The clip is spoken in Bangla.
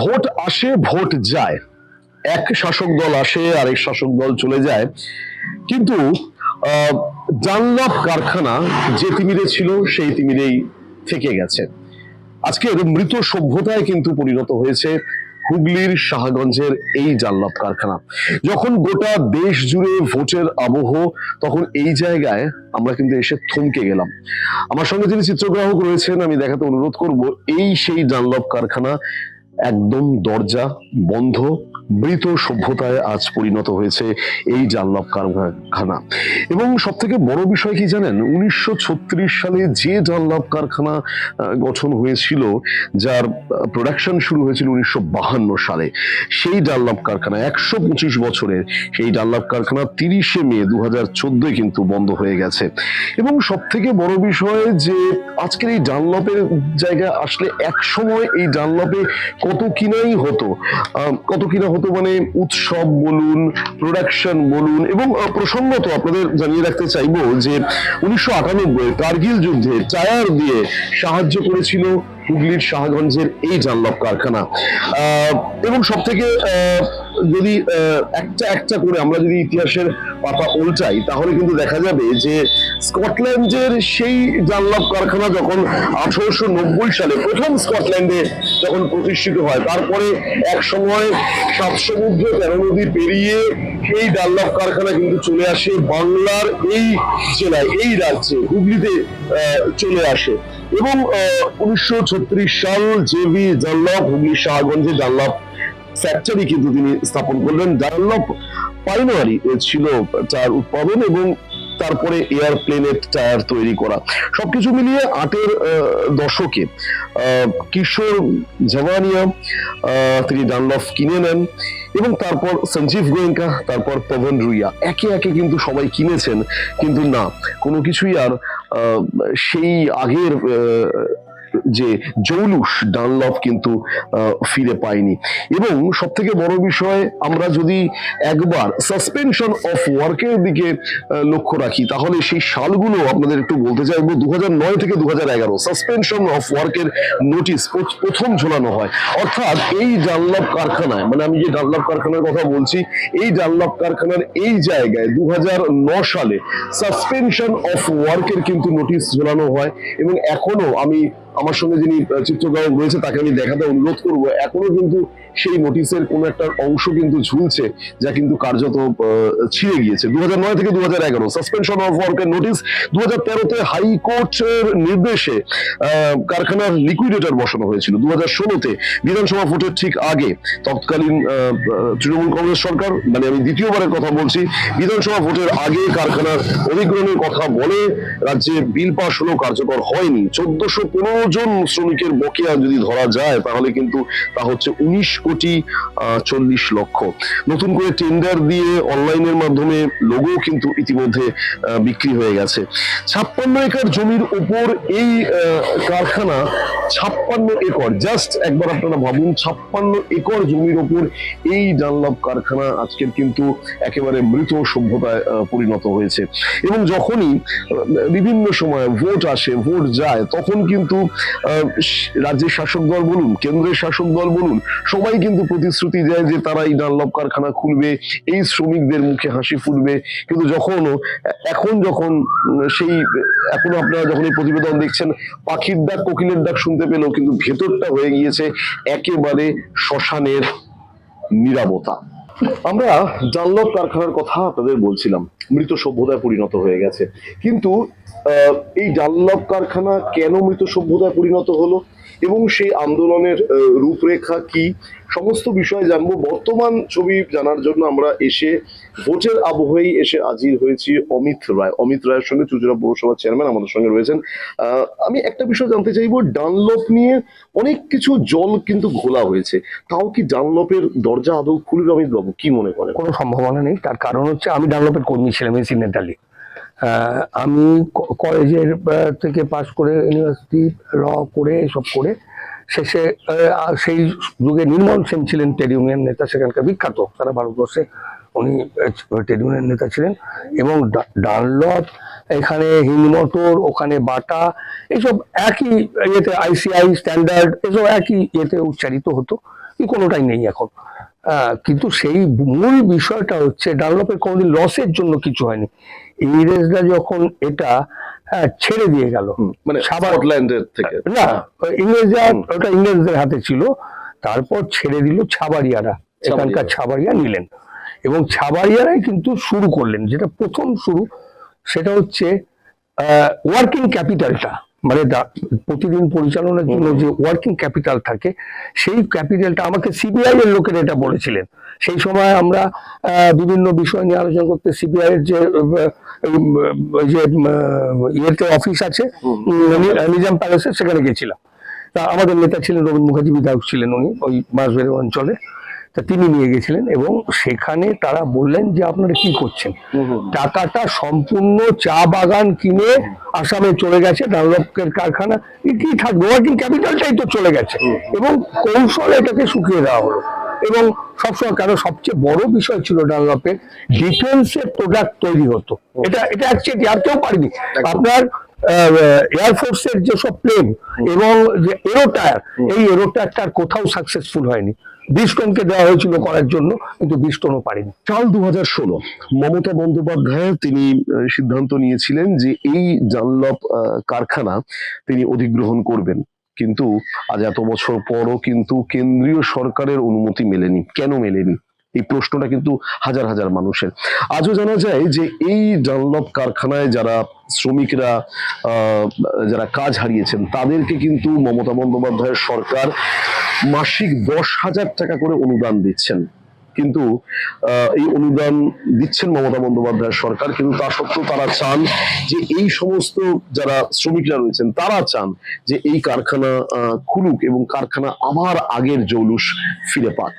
ভোট আসে, ভোট যায়। এক শাসক দল আসে, আরেক শাসক দল চলে যায়। কিন্তু কারখানা যে তিমিরে ছিল, সেই তিমিরেই থেকে গেছে। আজকের মৃত সভ্যতায় কিন্তু পরিণত হয়েছে হুগলির শাহগঞ্জের এই ডানলপ কারখানা। যখন গোটা দেশ জুড়ে ভোটের আবহ, তখন এই জায়গায় আমরা কিন্তু এসে থমকে গেলাম। আমার সঙ্গে যিনি চিত্রগ্রাহক রয়েছেন, আমি দেখাতে অনুরোধ করব, এই সেই ডানলপ কারখানা একদম দরজা বন্ধ। মৃত সভ্যতায় আজ পরিণত হয়েছে এই ডানলপ কারখানা। এবং সব থেকে বড় বিষয় কি জানেন? উনিশশো ছত্রিশ সালে যে ডানলপ কারখানা গঠন হয়েছিল, যার প্রোডাকশন শুরু হয়েছিল উনিশশো সালে, সেই ডানলপ কারখানা, একশো পঁচিশ বছরের সেই ডানলপ কারখানা তিরিশে মে দু হাজার কিন্তু বন্ধ হয়ে গেছে। এবং সব থেকে বড় বিষয় যে আজকের এই ডানলপের জায়গায় আসলে এক সময় এই ডানলপে কত কিনাই হতো কত কিনা হতো মানে উৎসব বলুন প্রোডাকশন বলুন এবং প্রসঙ্গত আপনাদের জানিয়ে রাখতে চাইব যে উনিশশো আটানব্বই কার্গিল যুদ্ধে টায়ার দিয়ে সাহায্য করেছিল হুগলির শাহগঞ্জের এই জানলব কারখানা। এবং সব থেকে যদি একটা একটা করে আমরা যদি ইতিহাসের পাতা উল্টাই, তাহলে কিন্তু দেখা যাবে যে স্কটল্যান্ডের সেই ডানলপ কারখানা যখন আঠারোশো নব্বই সালে প্রথম স্কটল্যান্ডে যখন প্রতিষ্ঠিত হয়, তারপরে এক সময় সাত সমুদ্র তেরো নদী পেরিয়ে এই ডানলপ কারখানা কিন্তু চলে আসে বাংলার এই জেলায়, এই রাজ্যে, হুগলিতে চলে আসে। এবং উনিশশো সাল জেভি ডানলপ হুগলি শাহগঞ্জে ডানলপ ফ্যাক্টরি কিন্তু তিনি স্থাপন করলেন। ডানলপ পাইনারি ছিল তার উৎপাদন এবং তারপরে এয়ারপ্লেনের টায়ার তৈরি করা। সবকিছু মিলিয়ে আটের দশকে কিশোর জাভানিয়া তিনি ডানলফ কিনে নেন এবং তারপর সঞ্জীব গোয়েঙ্কা, তারপর পবন রুইয়া, একে একে কিন্তু সবাই কিনেছেন। কিন্তু না, কোনো কিছুই আর সেই আগের যে জৌলুস ডানলপ কিন্তু ফিরে পায়নি। এবং সব থেকে বড় বিষয়, আমরা যদি একবার সাসপেনশন অফ ওয়ার্কের দিকে লক্ষ্য রাখি, তাহলে সেই সালগুলো আপনাদের একটু বলতে চাইব। দু নয় থেকে দু সাসপেনশন অফ ওয়ার্কের নোটিশ প্রথম ঝোলানো হয়। অর্থাৎ এই ডানলপ কারখানায় মানে আমি যে ডানলপ কারখানার কথা বলছি, এই ডানলপ কারখানার এই জায়গায় দুহাজার নয় সালে সাসপেনশন অফ ওয়ার্কের কিন্তু নোটিশ ঝোলানো হয়। এবং এখনও আমি আমার সঙ্গে যিনি চিত্রগ্রাহক রয়েছে, তাকে আমি দেখাতে অনুরোধ করব। এখনও কিন্তু সেই নোটিশের কোনো একটা অংশ কিন্তু ঝুলছে, যা কিন্তু কার্যত ছিঁড়ে গিয়েছে। দু থেকে দু সাসপেনশন অফ ওয়ার্কের নোটিশ দু হাজার তেরোতে হাইকোর্টের নির্দেশে কারখানার লিকুইডেটর বসানো হয়েছিল। দু হাজার ষোলোতে বিধানসভা ভোটের ঠিক আগে তৎকালীন তৃণমূল কংগ্রেস সরকার মানে আমি দ্বিতীয়বারের কথা বলছি, বিধানসভা ভোটের আগে কারখানার অধিগ্রহণের কথা বলে রাজ্যে বিল পাস হলেও কার্যকর হয়নি। চোদ্দশো পনেরো জন শ্রমিকের বকেয়া যদি ধরা যায়, তাহলে কিন্তু তা হচ্ছে উনিশ কোটি চল্লিশ লক্ষ। নতুন করে টেন্ডার দিয়ে অনলাইনের মাধ্যমে লোগো কিন্তু ইতিমধ্যে বিক্রি হয়ে গেছে। ছাপ্পান্ন একর জমির উপর এই কারখানা ছাপ্পান্ন একর। জাস্ট একবার আপনারা ভাবুন, ছাপ্পান্ন একর জমির উপর এই ডানলপ কারখানা আজকের কিন্তু একেবারে মৃত সভ্যতায় পরিণত হয়েছে। এবং যখনই বিভিন্ন সময় ভোট আসে ভোট যায়, তখন কিন্তু রাজ্যের শাসক দল বলুন, কেন্দ্রের শাসক দল বলুন, সবাই কিন্তু প্রতিশ্রুতি দেয় যে তারা এই ডানলপ কারখানা খুলবে, এই শ্রমিকদের মুখে হাসি ফুটবে। কিন্তু যখন, এখন যখন, সেই, এখনও আপনারা যখন এই প্রতিবেদন দেখছেন, পাখির ডাক, কোকিলের ডাক শুনতে পেলেও কিন্তু ভেতরটা হয়ে গিয়েছে একেবারে শ্মশানের নিরাপত্তা। আমরা ডানলপ কারখানার কথা আপনাদের বলছিলাম, মৃত সভ্যতায় পরিণত হয়ে গেছে। কিন্তু এই ডানলপ কারখানা কেন মৃত সভ্যতায় পরিণত হলো এবং সেই আন্দোলনের রূপরেখা কি? সমস্ত বিষয় জানব। বর্তমান ছবি জানার জন্য আমরা এসে ভোটের আবহেই এসে হাজির হয়েছি অমিত রায়। অমিত রায়ের সঙ্গে চুচুড়া পৌরসভার চেয়ারম্যান আমাদের সঙ্গে রয়েছেন। আমি একটা বিষয় জানতে চাইব। ডানলপ নিয়ে অনেক কিছু জল কিন্তু ঘোলা হয়েছে। তাও কি ডানলপের দরজা আদৌ খুলবে অমিত বাবু কি মনে করেন? কোনো সম্ভাবনা নেই। তার কারণ হচ্ছে আমি ডানলপের কর্মী ছিলাম ইনসিডেন্টালি আমি কলেজের থেকে পাশ করে ইউনিভার্সিটি ল করে সব করে শেষে সেই যুগে নির্মল সেন ছিলেন ট্রেড ইউনিয়ন নেতা, সেখানকার বিখ্যাত সারা ভারতবর্ষে উনি ট্রেড ইউনিয়ন নেতা ছিলেন। এবং ডানলপ, এখানে হিন্দমোটর, ওখানে বাটা, এসব একই ইয়েতে, আইসিআই, স্ট্যান্ডার্ড, এসব একই ইয়েতে উচ্চারিত হতো। কোনোটাই নেই এখন। কিন্তু সেই মূল বিষয়টা হচ্ছে ডানলপের কোনোদিন লসের জন্য কিছু হয়নি। ইংরেজরা যখন এটা ছেড়ে দিয়ে গেল মানে স্কটল্যান্ডের থেকে। না ইংরেজরা ওটা ইংরেজদের হাতে ছিল তারপর ছেড়ে দিল ছাবাড়িয়ারা এখানকার ছাবাড়িয়া নিলেন। এবং ছাবাড়িয়ারাই কিন্তু শুরু করলেন যেটা প্রথম শুরু সেটা হচ্ছে ওয়ার্কিং ক্যাপিটালটা মানে প্রতিদিন পরিচালনার জন্য যে ওয়ার্কিং ক্যাপিটাল থাকে সেই ক্যাপিটালটা আমাকে সিবিআই এর লোকের এটা বলেছিলেন। সেই সময় আমরা বিভিন্ন বিষয় নিয়ে আলোচনা করতে সিবিআই এর যে যে ইয়েতে অফিস আছে নিজাম প্যালেসে সেখানে গেছিলাম। তা আমাদের নেতা ছিলেন রবীন্দ্র মুখার্জি বিধায়ক ছিলেন উনি ওই বাঁশবেড়ে অঞ্চলে। তা তিনি নিয়ে গেছিলেন এবং সেখানে তারা বললেন যে আপনারা কি করছেন? টাকাটা সম্পূর্ণ চা বাগান কিনে আসামে চলে গেছে ডানলপের কারখানা। কি থাকবে ওয়ার্কিং ক্যাপিটালটাই তো চলে গেছে। এবং কৌশলে এটাকে শুকিয়ে দেওয়া হলো। এবং সবসময় কেন সবচেয়ে বড় বিষয় ছিল ডানলপের ডিফেন্সের প্রোডাক্ট তৈরি হতো। এটা এটা অ্যাকচুয়ালি আর কেউ পারেনি। আপনার এয়ারফোর্সের যেসব প্লেন এবং যে এরো টায়ার এই এরো টায়ারটা কোথাও সাকসেসফুল হয়নি। বিস্টনকে দেওয়া হয়েছিল করার জন্য, কিন্তু বিস্টনও পারেনি। সাল দু হাজার ষোলো, মমতা বন্দ্যোপাধ্যায় তিনি সিদ্ধান্ত নিয়েছিলেন যে এই জানলপ কারখানা তিনি অধিগ্রহণ করবেন। কিন্তু আজ এত বছর পরও কিন্তু কেন্দ্রীয় সরকারের অনুমতি মেলেনি। কেন মেলেনি? এই প্রশ্নটা কিন্তু হাজার হাজার মানুষের। আজও জানা যায় যে এই ডানলপ কারখানায় যারা শ্রমিকরা যারা কাজ হারিয়েছেন, তাদেরকে কিন্তু মমতা বন্দ্যোপাধ্যায়ের সরকার মাসিক দশ হাজার টাকা করে অনুদান দিচ্ছেন। কিন্তু এই অনুদান দিচ্ছেন মমতা বন্দ্যোপাধ্যায়ের সরকার, কিন্তু তা সত্ত্বেও তারা চান যে এই সমস্ত যারা শ্রমিকরা রয়েছেন, তারা চান যে এই কারখানা খুলুক এবং কারখানা আবার আগের জৌলুস ফিরে পাক।